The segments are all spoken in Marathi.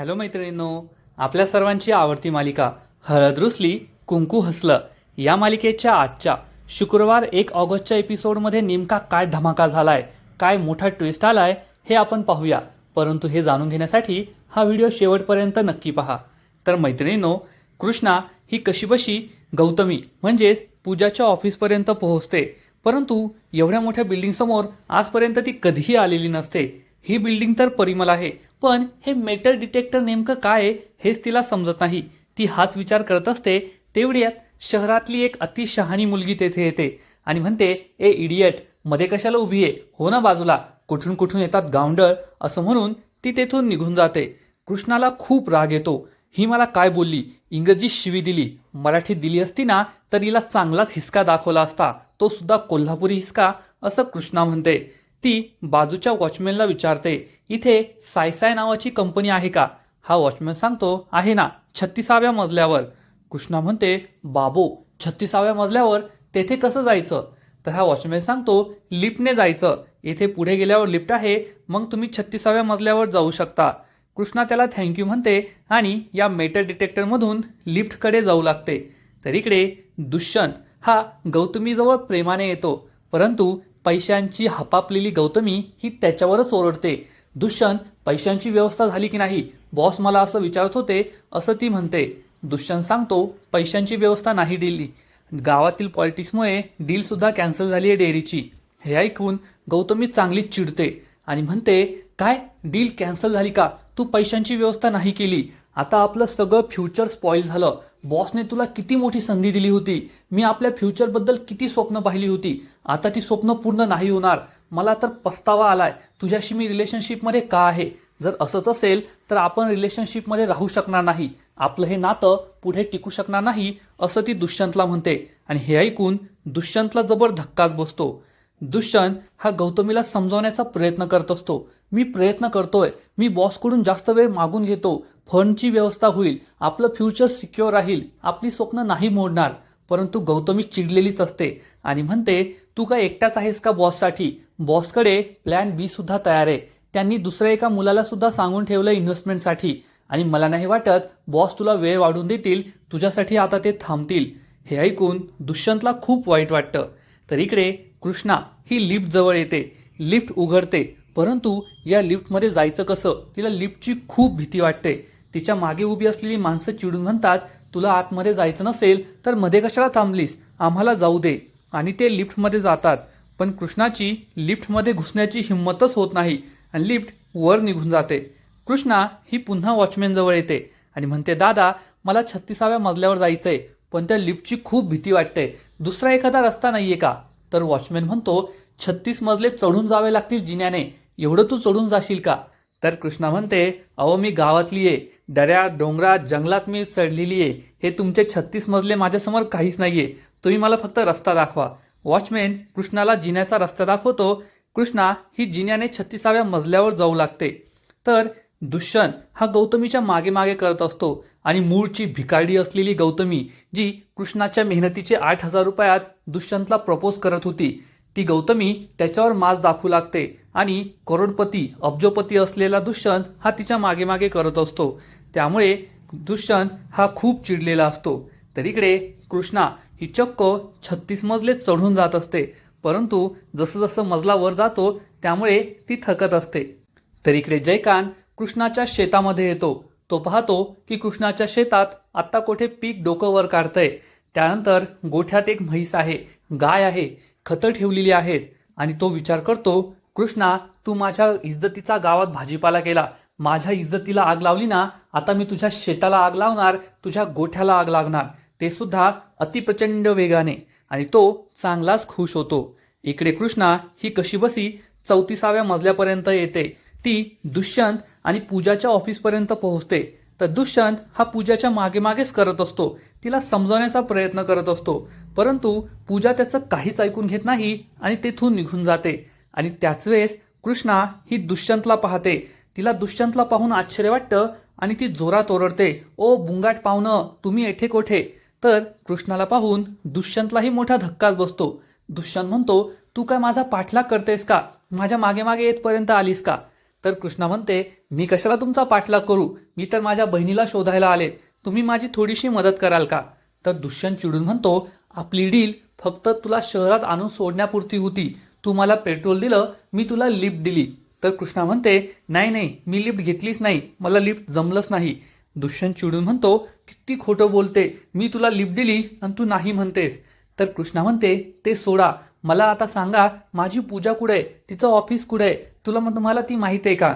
हॅलो मैत्रिणींनो आपल्या सर्वांची आवडती मालिका हळद रुसली कुंकू हसलं या मालिकेच्या आजच्या शुक्रवार एक ऑगस्टच्या एपिसोडमध्ये नेमका काय धमाका झालाय काय मोठा ट्विस्ट आलाय हे आपण पाहूया. परंतु हे जाणून घेण्यासाठी हा व्हिडिओ शेवटपर्यंत नक्की पहा. तर मैत्रिणींनो कृष्णा ही कशीबशी गौतमी म्हणजेच पूजाच्या ऑफिसपर्यंत पोहोचते परंतु एवढ्या मोठ्या बिल्डिंगसमोर आजपर्यंत ती कधीही आलेली नसते. ही बिल्डिंग तर परिमल आहे पण हे मेटल डिटेक्टर नेमकं काय आहे हेच तिला समजत नाही. ती हाच विचार करत असते तेवढ्यात शहरातली एक अति शहाणी मुलगी तेथे येते आणि म्हणते ए इडियटमध्ये कशाला उभी आहे? हो ना बाजूला कुठून कुठून येतात गावंडळ असं म्हणून ती तेथून निघून जाते. कृष्णाला खूप राग येतो. ही मला काय बोलली? इंग्रजीत शिवी दिली. मराठीत दिली असती ना तर हिला चांगलाच हिसका दाखवला असता. तो सुद्धा कोल्हापुरी हिसका? असं कृष्णा म्हणते. ती बाजूच्या वॉचमॅनला विचारते इथे सायसाय नावाची कंपनी आहे का? हा वॉचमॅन सांगतो आहे ना छत्तीसाव्या मजल्यावर. कृष्णा म्हणते बाबो छत्तीसाव्या मजल्यावर तेथे कसं जायचं? तर हा वॉचमॅन सांगतो लिफ्टने जायचं. येथे पुढे गेल्यावर लिफ्ट आहे मग तुम्ही छत्तीसाव्या मजल्यावर जाऊ शकता. कृष्णा त्याला थँक्यू म्हणते आणि या मेटल डिटेक्टरमधून लिफ्टकडे जाऊ लागते. तर इकडे दुष्यंत हा गौतमीजवळ प्रेमाने येतो परंतु पैशांची हपापलेली गौतमी ही त्याच्यावरच ओरडते. दुष्यंत पैशांची व्यवस्था झाली की नाही? बॉस मला असं विचारत होते असं ती म्हणते. दुष्यंत सांगतो पैशांची व्यवस्था नाही दिली. गावातील पॉलिटिक्समुळे डीलसुद्धा कॅन्सल झाली आहे डेअरीची. हे ऐकून गौतमी चांगलीच चिडते आणि म्हणते काय? डील कॅन्सल झाली का? तू पैशांची व्यवस्था नाही केली. आता आपलं सगळं फ्युचर स्पॉईल झालं. बॉसने तुला किती मोठी संधी दिली होती? मी आपल्या फ्युचरबद्दल किती स्वप्न पाहिली होती? आता ती स्वप्न पूर्ण नाही होणार. मला तर पस्तावा आलाय. तुझ्याशी मी रिलेशनशिपमध्ये का आहे? जर असंच असेल तर आपण रिलेशनशिपमध्ये राहू शकणार नाही. आपलं हे नातं पुढे टिकू शकणार नाही असं ती दुष्यंतला म्हणते. आणि हे ऐकून दुष्यंतला जबर धक्काच बसतो. दुष्यंत हा गौतमीला समजावण्याचा प्रयत्न करत असतो. मी प्रयत्न करतोय. मी बॉसकडून जास्त वेळ मागून घेतो. फंडची व्यवस्था होईल. आपलं फ्युचर सिक्युअर राहील. आपली स्वप्न नाही मोडणार. परंतु गौतमी चिडलेलीच असते आणि म्हणते तू काय एकटाच आहेस का बॉससाठी? बॉसकडे प्लॅन बी सुद्धा तयार आहे. त्यांनी दुसऱ्या एका मुलाला सुद्धा सांगून ठेवलं इन्व्हेस्टमेंटसाठी आणि मला नाही वाटत बॉस तुला वेळ वाढून देतील तुझ्यासाठी आता ते थांबतील. हे ऐकून दुष्यंतला खूप वाईट वाटतं. तर इकडे कृष्णा ही लिफ्ट जवळ येते. लिफ्ट उघडते. परंतु या लिफ्टमध्ये जायचं कसं? तिला लिफ्टची खूप भीती वाटते. तिच्यामागे उभी असलेली माणसं चिडून म्हणतात तुला आतमध्ये जायचं नसेल तर मध्ये कशाला थांबलीस? आम्हाला जाऊ दे. आणि ते लिफ्टमध्ये जातात. पण कृष्णाची लिफ्टमध्ये घुसण्याची हिंमतच होत नाही आणि लिफ्ट वर निघून जाते. कृष्णा ही पुन्हा वॉचमॅनजवळ येते आणि म्हणते दादा मला छत्तीसाव्या मजल्यावर जायचंय पण त्या लिफ्टची खूप भीती वाटते. दुसरा एखादा रस्ता नाहीये का? तर वॉचमॅन म्हणतो छत्तीस मजले चढून जावे लागतील जिन्याने. एवढं तू चढून जाशील का? तर कृष्णा म्हणते अहो मी गावातली आहे दऱ्या डोंगरात जंगलात मी चढलेली आहे. हे तुमचे छत्तीस मजले माझ्यासमोर काहीच नाहीये. तुम्ही मला फक्त रस्ता दाखवा. वॉचमॅन कृष्णाला जिन्याचा रस्ता दाखवतो. कृष्णा ही जिन्याने छत्तीसाव्या मजल्यावर जाऊ लागते. तर दुष्यंत हा गौतमीच्या मागे मागे करत असतो आणि मूळची भिकारडी असलेली गौतमी जी कृष्णाच्या मेहनतीचे आठ हजार रुपयात दुष्यंतला प्रपोज करत होती. ती गौतमी त्याच्यावर माज दाखवू लागते आणि करोडपती अब्जोपती असलेला दुष्यंत हा तिच्यामागे मागे करत असतो. त्यामुळे दुष्यंत हा खूप चिडलेला असतो. तर इकडे कृष्णा ही चक्क छत्तीस मजले चढून जात असते. परंतु जसं जसं मजला वर जातो त्यामुळे ती थकत असते. तर इकडे जयकांत कृष्णाच्या शेतामध्ये येतो. तो पाहतो की कृष्णाच्या शेतात आत्ता कोठे पीक डोकं वर काढतंय. त्यानंतर गोठ्यात एक म्हैस आहे गाय आहे खतं ठेवलेली आहेत. आणि तो विचार करतो कृष्णा तू माझ्या इज्जतीचा गावात भाजीपाला केला. माझ्या इज्जतीला आग लावली ना आता मी तुझ्या शेताला आग लावणार तुझ्या गोठ्याला आग लागणार. ते सुद्धा अतिप्रचंड वेगाने आणि तो चांगलाच खुश होतो. इकडे कृष्णा ही कशी बसी चौतीसाव्या मजल्यापर्यंत येते. ती दुष्यंत आणि पूजाच्या ऑफिसपर्यंत पोहोचते. तर दुष्यंत हा पूजाच्या मागे मागेच करत असतो. तिला समजावण्याचा प्रयत्न करत असतो. परंतु पूजा त्याचं काहीच ऐकून घेत नाही आणि तेथून निघून जाते. आणि त्याच वेळेस कृष्णा ही दुष्यंतला पाहते. तिला दुष्यंतला पाहून आश्चर्य वाटतं आणि ती जोरात ओरडते ओ बुंगाट पाहुणं तुम्ही येथे कोठे? तर कृष्णाला पाहून दुष्यंतलाही मोठा धक्काच बसतो. दुष्यंत म्हणतो तू काय माझा पाठलाग करतेस का? माझ्या मागे मागे येतपर्यंत आलीस का? तर कृष्णा म्हणते मी कशाला तुमचा पाठलाग करू? मी तर माझ्या बहिणीला शोधायला आले तुम्ही माझी थोडीशी मदत कराल का? तर दुष्यंत चिडून म्हणतो आपली डील फक्त तुला शहरात आणून सोडण्यापुरती होती. तू मला पेट्रोल दिलं मी तुला लिफ्ट दिली. तर कृष्णा म्हणते नाही नाही मी लिफ्ट घेतलीच नाही मला लिफ्ट जमलंच नाही. दुष्यंत चिडून म्हणतो किती खोटं बोलते मी तुला लिफ्ट दिली आणि तू नाही म्हणतेस. तर कृष्णा म्हणते ते सोडा मला आता सांगा माझी पूजा कुठे आहे? तिचं ऑफिस कुठे आहे? तुला मग तुम्हाला ती माहीत आहे का?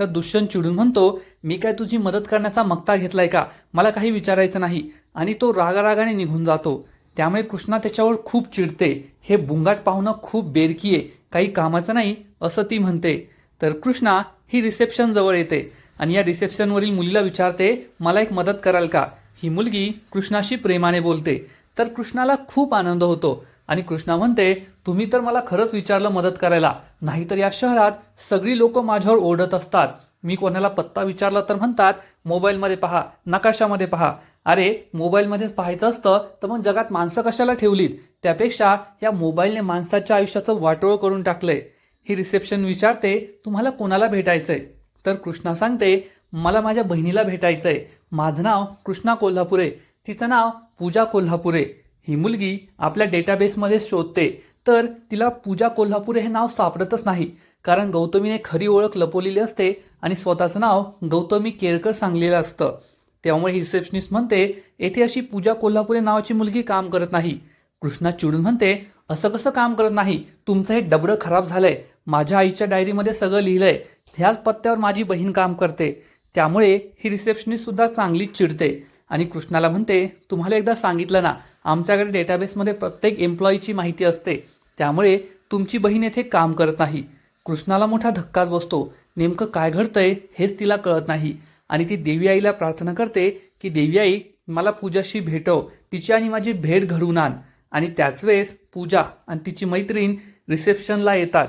तर दुष्यंत चिडून म्हणतो मी काय तुझी मदत करण्याचा मक्ता घेतलाय का? मला काही विचारायचं नाही. आणि तो रागारागाने निघून जातो. त्यामुळे कृष्णा त्याच्यावर खूप चिडते. हे बुंगाट पाहुणं खूप बेरकी आहे. काही कामाचं नाही असं ती म्हणते. तर कृष्णा ही रिसेप्शन जवळ येते आणि या रिसेप्शनवरील मुलीला विचारते मला एक मदत कराल का? ही मुलगी कृष्णाशी प्रेमाने बोलते. तर कृष्णाला खूप आनंद होतो आणि कृष्णा म्हणते तुम्ही तर मला खरंच विचारलं मदत करायला. नाहीतर या शहरात सगळी लोक माझ्यावर ओढत असतात. मी कोणाला पत्ता विचारला तर म्हणतात मोबाईलमध्ये पहा नकाशामध्ये पहा. अरे मोबाईलमध्येच पाहायचं असतं तर मग जगात माणसं कशाला ठेवलीत? त्यापेक्षा या मोबाईलने माणसाच्या आयुष्याचं वाटोळ करून टाकलंय. ही रिसेप्शन विचारते तुम्हाला कोणाला भेटायचंय? तर कृष्णा सांगते मला माझ्या बहिणीला भेटायचंय. माझं नाव कृष्णा कोल्हापुरे. तिचं नाव पूजा कोल्हापुरे. ही मुलगी आपल्या डेटाबेसमध्ये शोधते. तर तिला पूजा कोल्हापुरे हे नाव सापडतच नाही. कारण गौतमीने खरी ओळख लपवलेली असते आणि स्वतःचं नाव गौतमी केरकर सांगलेलं असतं. त्यामुळे रिसेप्शनिस्ट म्हणते येथे अशी पूजा कोल्हापुरे नावाची मुलगी काम करत नाही. कृष्णा चिडून म्हणते असं कसं काम करत नाही? तुमचं हे डबडं खराब झालंय. माझ्या आईच्या डायरीमध्ये सगळं लिहिलंय. ह्याच पत्त्यावर माझी बहीण काम करते. त्यामुळे ही रिसेप्शनिस्ट सुद्धा चांगलीच चिडते. आणि कृष्णाला म्हणते तुम्हाला एकदा सांगितलं ना आमच्याकडे डेटाबेसमध्ये प्रत्येक एम्प्लॉईची माहिती असते. त्यामुळे तुमची बहीण येथे काम करत नाही. कृष्णाला मोठा धक्काच बसतो. नेमकं काय घडतंय हेच तिला कळत नाही. आणि ती देवी आईला प्रार्थना करते की देवी आई मला पूजाशी भेटव तिची आणि माझी भेट घडवून आण. आणि त्याच वेळेस पूजा आणि तिची मैत्रीण रिसेप्शनला येतात.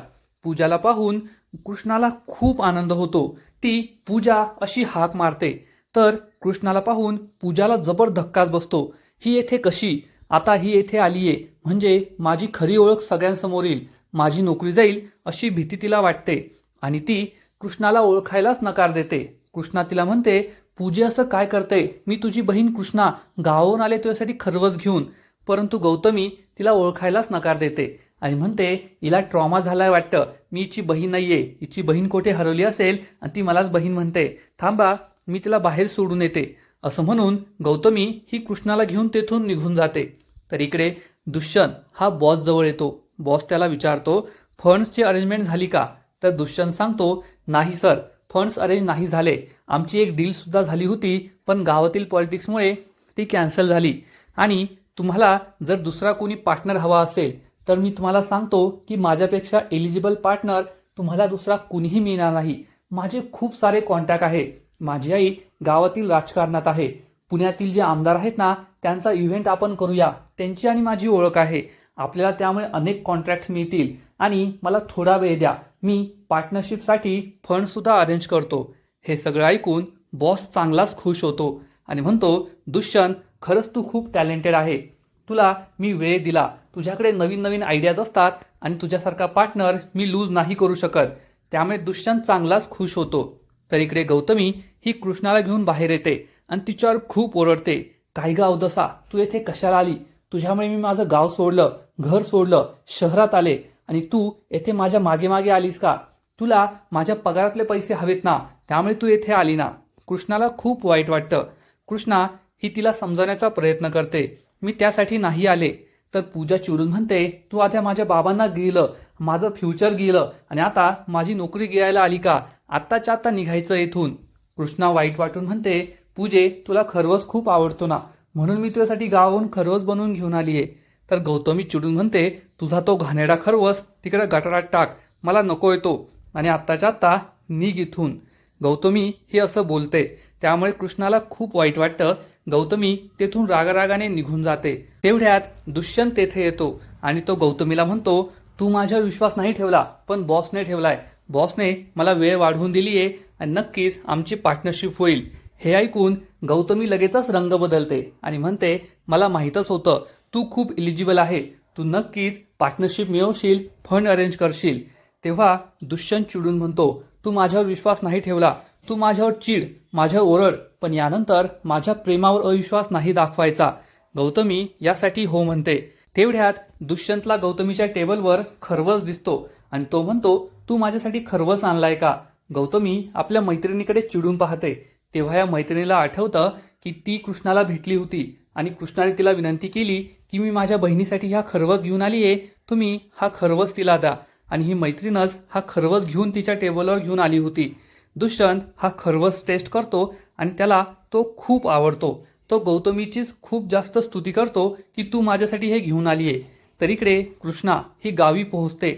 पूजाला पाहून कृष्णाला खूप आनंद होतो. ती पूजा अशी हाक मारते. तर कृष्णाला पाहून पूजाला जबर धक्काच बसतो. ही येथे कशी? आता ही येथे आलीये. म्हणजे माझी खरी ओळख सगळ्यांसमोर येईल. माझी नोकरी जाईल अशी भीती तिला वाटते. आणि ती कृष्णाला ओळखायलाच नकार देते. कृष्णा तिला म्हणते पूजे असं काय करते? मी तुझी बहीण कृष्णा. गावाहून आले तुझ्यासाठी खरवस घेऊन. परंतु गौतमी तिला ओळखायलाच नकार देते. आणि म्हणते हिला ट्रॉमा झालाय वाटतं. मी हिची बहीण नाही आहे हिची बहीण कोठे हरवली असेल आणि ती मलाच बहीण म्हणते. थांबा मी तिला बाहेर सोडून येते. असं म्हणून गौतमी ही कृष्णाला घेऊन तेथून निघून जाते. तर इकडे दुष्यंत हा बॉस जवळ येतो. बॉस त्याला विचारतो फंड्सची अरेंजमेंट झाली का? तर दुष्यंत सांगतो नाही सर फंड्स अरेंज नाही झाले. आमची एक डील सुद्धा झाली होती पण गावातील पॉलिटिक्समुळे ती कॅन्सल झाली. आणि तुम्हाला जर दुसरा कोणी पार्टनर हवा असेल तर मी तुम्हाला सांगतो की माझ्यापेक्षा एलिजिबल पार्टनर तुम्हाला दुसरा कुणीही मिळणार नाही. माझे खूप सारे कॉन्टॅक्ट आहे. माझी आई गावातील राजकारणात आहे. पुण्यातील जे आमदार आहेत ना त्यांचा इव्हेंट आपण करूया. त्यांची आणि माझी ओळख आहे. आपल्याला त्यामुळे अनेक कॉन्ट्रॅक्ट्स मिळतील. आणि मला थोडा वेळ द्या. मी पार्टनरशिपसाठी फंडसुद्धा अरेंज करतो. हे सगळं ऐकून बॉस चांगलाच खुश होतो. आणि म्हणतो दुष्यंत खरंच तू खूप टॅलेंटेड आहे. तुला मी वेळ दिला. तुझ्याकडे नवीन नवीन आयडियाज असतात आणि तुझ्यासारखा पार्टनर मी लूज नाही करू शकत. त्यामुळे दुष्यंत चांगलाच खुश होतो. तर इकडे गौतमी ही कृष्णाला घेऊन बाहेर येते आणि तिच्यावर खूप ओरडते. काय गाव दसा तू येथे कशाला आली? तुझ्यामुळे मी माझं गाव सोडलं घर सोडलं शहरात आले. आणि तू येथे माझ्या मागे मागे आलीस का? तुला माझ्या पगारातले पैसे हवेत ना त्यामुळे तू येथे आली ना. कृष्णाला खूप वाईट वाटतं. कृष्णा ही तिला समजवण्याचा प्रयत्न करते. मी त्यासाठी नाही आले. तर पूजा चिडून म्हणते तू आता माझ्या बाबांना गेलं माझं फ्युचर गेलं आणि आता माझी नोकरी गिरायला आली का? आत्ताच्या आत्ता निघायचं येथून. कृष्णा वाईट वाटून म्हणते पूजे तुला खरवस खूप आवडतो ना. म्हणून मी तुझ्यासाठी गावाहून खरवस बनवून घेऊन आलीये. तर गौतमी चिडून म्हणते तुझा तो घाणेरडा खरवस तिकडे गटारात टाक. मला नको येतो. आणि आत्ताच्या आत्ता निघ इथून. गौतमी हे असं बोलते. त्यामुळे कृष्णाला खूप वाईट वाटतं. गौतमी तेथून रागारागाने निघून जाते. तेवढ्यात दुष्यंत तेथे येतो आणि तो गौतमीला म्हणतो तू माझ्यावर विश्वास नाही ठेवला पण बॉसने ठेवलाय. बॉसने मला वेळ वाढवून दिली आहे आणि नक्कीच आमची पार्टनरशिप होईल. हे ऐकून गौतमी लगेचच रंग बदलते आणि म्हणते मला माहीतच होतं तू खूप इलिजिबल आहे. तू नक्कीच पार्टनरशिप मिळवशील फंड अरेंज करशील. तेव्हा दुष्यंत चिडून म्हणतो तू माझ्यावर विश्वास नाही ठेवला तू माझ्यावर चिड माझ्यावर ओरड पण यानंतर माझ्या प्रेमावर अविश्वास नाही दाखवायचा. गौतमी यासाठी हो म्हणते. तेवढ्यात दुष्यंतला गौतमीच्या टेबलवर खरवस दिसतो आणि तो म्हणतो तू माझ्यासाठी खरवस आणलाय का? गौतमी आपल्या मैत्रिणीकडे चिडून पाहते. तेव्हा या मैत्रिणीला आठवतं की ती कृष्णाला भेटली होती आणि कृष्णाने तिला विनंती केली की मी माझ्या बहिणीसाठी हा खरवस घेऊन आली आहे तुम्ही हा खरवस तिला द्या. आणि ही मैत्रीणच हा खरवस घेऊन तिच्या टेबलवर घेऊन आली होती. दुष्यंत हा खरवस टेस्ट करतो आणि त्याला तो खूप आवडतो. तो गौतमीचीच खूप जास्त स्तुती करतो की तू माझ्यासाठी हे घेऊन आली आहे तर इकडे कृष्णा ही गावी पोहोचते.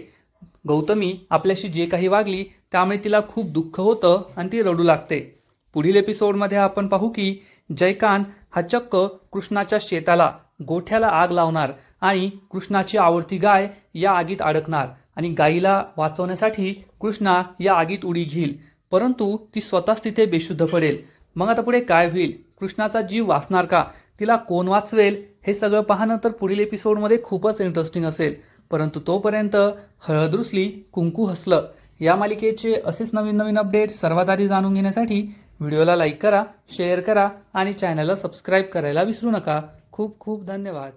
गौतमी आपल्याशी जे काही वागली त्यामुळे तिला खूप दुःख होतं आणि ती रडू लागते. पुढील एपिसोडमध्ये आपण पाहू की जयकांत हा चक्क कृष्णाच्या शेताला गोठ्याला आग लावणार आणि कृष्णाची आवडती गाय या आगीत अडकणार आणि गायीला वाचवण्यासाठी कृष्णा या आगीत उडी घेईल. परंतु ती स्वतःच तिथे बेशुद्ध पडेल. मग आता पुढे काय होईल? कृष्णाचा जीव वाचणार का? तिला कोण वाचवेल? हे सगळं पाहणं तर पुढील एपिसोडमध्ये खूपच इंटरेस्टिंग असेल. परंतु तोपर्यंत हळद रुसली कुंकू हसलं. या मालिकेचे असेच नवीन नवीन अपडेट सर्वात आधी जाणून घेण्यासाठी व्हिडिओला लाईक करा शेअर करा आणि चॅनलला सबस्क्राईब करायला विसरू नका. खूप खूप धन्यवाद.